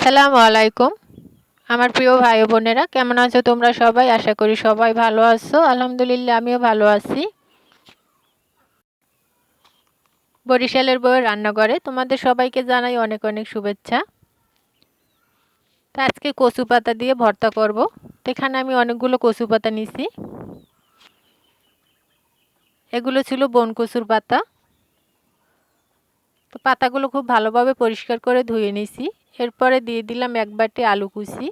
আসসালামু আলাইকুম। আমার প্রিয় ভাই বোনেরা, কেমন আছো তোমরা সবাই? আশা করি সবাই ভালো আছো। আলহামদুলিল্লাহ, আমিও ভালো আছি। বরিশালের বউয়ের রান্নাঘরে তোমাদের সবাইকে জানাই অনেক অনেক শুভেচ্ছা। তা আজকে কচু পাতা দিয়ে ভর্তা করব। এখানে আমি অনেকগুলো কচু পাতা নিছি। এগুলো ছিল বন কচুর পাতা। তো পাতাগুলো খুব ভালোভাবে পরিষ্কার করে ধুয়ে নিছি। এরপরে দিয়ে দিলাম এক বাটি আলু কুচি,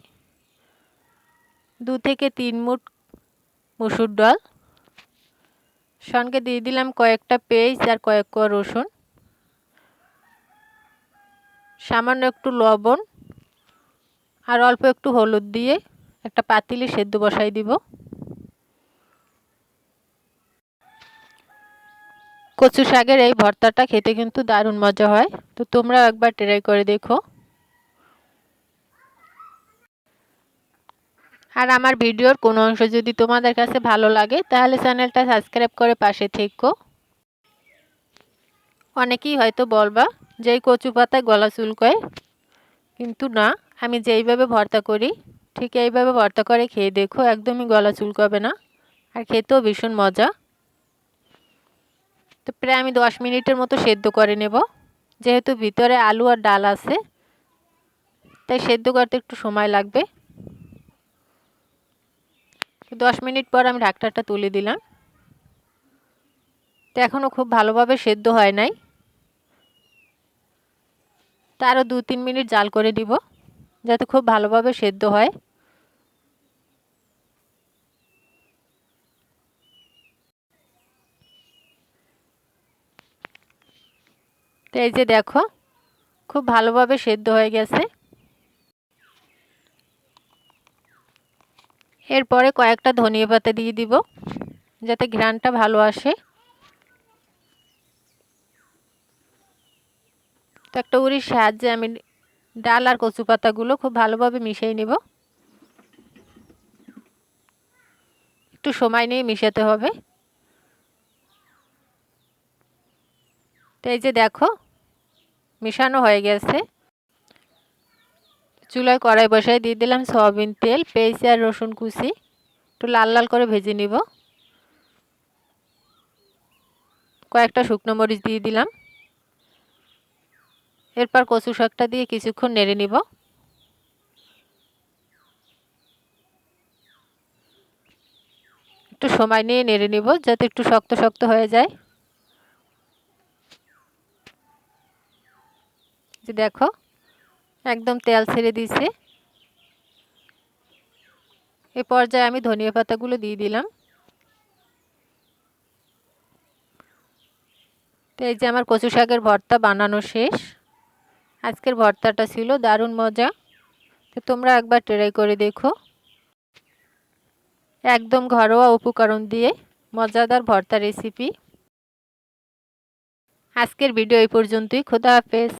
দু থেকে তিন মুঠ মুসুর ডাল, সঙ্গে দিয়ে দিলাম কয়েকটা পেঁয়াজ আর কয়েক কোয়া রসুন, সামান্য একটু লবণ আর অল্প একটু হলুদ দিয়ে একটা পাতিলে সেদ্ধ বসাই দিব। কচু শাকের এই ভর্তাটা খেতে কিন্তু দারুণ মজা হয়, তো তোমরা একবার ট্রাই করে দেখো। আর আমার ভিডিওর কোনো অংশ যদি তোমাদের কাছে ভালো লাগে, তাহলে চ্যানেলটা সাবস্ক্রাইব করে পাশে থেকো। অনেকেই হয়তো বলবা যে কচু পাতায় গলা চুলকয়, কিন্তু না, আমি যেইভাবে ভর্তা করি, ঠিক এইভাবে ভর্তা করে খেয়ে দেখো, একদমই গলা চুলকবে না, আর খেতেও ভীষণ মজা। তো প্রায় আমি দশ মিনিটের মতো সেদ্ধ করে নেব, যেহেতু ভিতরে আলু আর ডাল আছে, তাই সেদ্ধ করতে একটু সময় লাগবে। দশ মিনিট পর আমি ঢাকটাটা তুলে দিলাম। তো এখনও খুব ভালোভাবে সেদ্ধ হয় নাই। তা আরও দু তিন মিনিট জাল করে দিব, যাতে খুব ভালোভাবে সেদ্ধ হয়। তো এই যে দেখো, খুব ভালোভাবে সেদ্ধ হয়ে গেছে। এরপরে কয়েকটা ধনিয়া পাতা দিয়ে দিব, যাতে ঘ্রানটা ভালো আসে। তো একটা উড়ির সাহায্যে আমি ডাল আর কচু পাতাগুলো খুব ভালোভাবে মিশিয়ে নিব। একটু সময় নিয়ে মিশাতে হবে। তো এই যে দেখো, মিশানো হয়ে গেছে। চুলায় কড়াই বসাই দিয়ে দিলাম সয়াবিন তেল, পেঁয়াজ আর রসুন কুচি। একটু লাল লাল করে ভেজে নিব। কয়েকটা শুকনো মরিচ দিয়ে দিলাম। এরপর কচু শাকটা দিয়ে কিছুক্ষণ নেড়ে নিব। একটু সময় নিয়ে নেড়ে নিব যাতে একটু শক্ত শক্ত হয়ে যায়। যে দেখো একদম তেল ছেড়ে দিছে এ পর্যায়ে আমি ধনিয়া পাতাগুলো দিয়ে দিলাম। তো এই যে আমার কচু শাকের ভর্তা বানানো শেষ। আজকের ভর্তাটা ছিল দারুণ মজা। তো তোমরা একবার ট্রাই করে দেখো। একদম ঘরোয়া উপকরণ দিয়ে মজাদার ভর্তা রেসিপি। আজকের ভিডিও এই পর্যন্তই। খোদা হাফেজ।